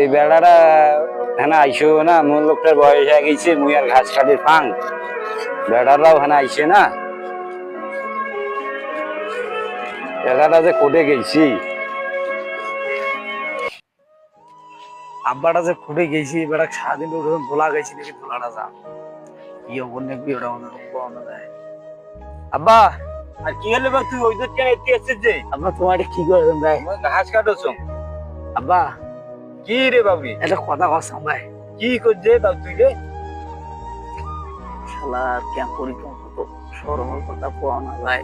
এই বেড়াটা হ্যাঁ আইসো না মোর লোকটার বয়স হয়ে গেছে, মুই আর ঘাস কাটির ফাং। বেড়ারাও হ্যাঁ আইসে না। বেড়াটা যে কোটে গেছি। আব্বাটা যে খুঁটে গেছি বেড়া সারাদিন ওরকম দোলা গেছি দেখি দোলাটা যা। বিয়ে করলে কি ওটা পাওয়া আব্বা! আর কি হলে তুই ওই দুধ কেন এতে এসেছিস যে? আব্বা তোমার কি করে ভাই ঘাস কাটোছ আব্বা। কি রে বাবু একটা কথা কসাম ভাই কি করছে বাবু তুই রে? শালা কেন করি কত সরমল কথা পাওয়া না যায়।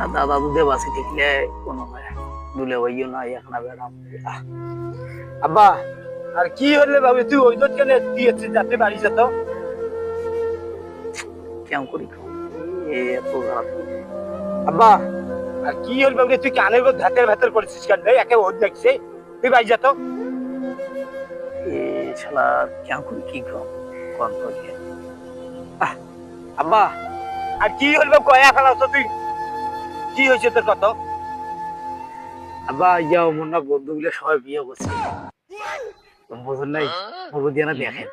আর দাদা দুধে বাসি দেখলে কোনো হয় দুলে ওইও না এখানে বেড়াম আহ। আব্বা আর কি হলে বাবু তুই ওই দুধ কেন এসেছিস? যাতে বাড়ি যেত? কেমন করি এত আব্বা আর কি হল বাবু তুই কানের ধাতের ভেতর করেছিস কেন রে? একে ওর দেখছে। তুই কেমন কি কম কোন তো কি আব্বা আর কি হল বাবু কয়া ফেলাছ তুই। কি হয়েছে তোর কত? আব্বা যাও মনে হয় বন্ধুগুলো সবাই বিয়ে করছে। নাই বলব দিয়ে না দেখেন।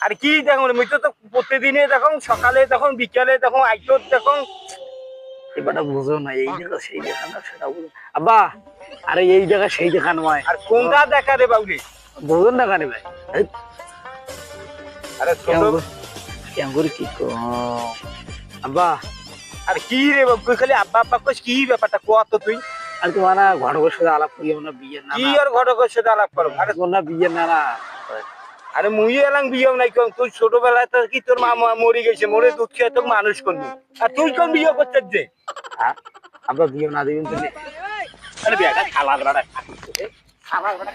আর কি দেখো মুই তো তো প্রতিদিনে দেখো সকালে দেখুন বিকালে দেখো আইতো দেখো এবারটা বুঝো না এই জায়গা সেই দেখা না সেটা বুঝো আব্বা আরে এই জায়গা সেই দেখা নয়। আর কোনটা দেখা রে বাবু বুঝুন না কানে ভাই। আরে ছোট। কেমন করে- কি আব্বা। আর কি রে বাবু খালি আব্বা আব্বা কইস কি ব্যাপারটা? কত তুই? আর তোমার ঘটকের সাথে আলাপ করি না বিয়ে না কি আর ঘটকের সাথে আলাপ করো আরে তোমার না বিয়ে না না। আরে মুই এলাম বিয়ে নাই কম তুই ছোটবেলায় তো কি তোর মা মা মরে গেছে মরে দুধ খেয়ে তোর মানুষ করবি। আর তুই কোন বিয়ে করছিস যে আমরা আব্বা বিয়ে না দিবেন তুমি আরে বিয়েটা খালা বেড়া খালা বেড়া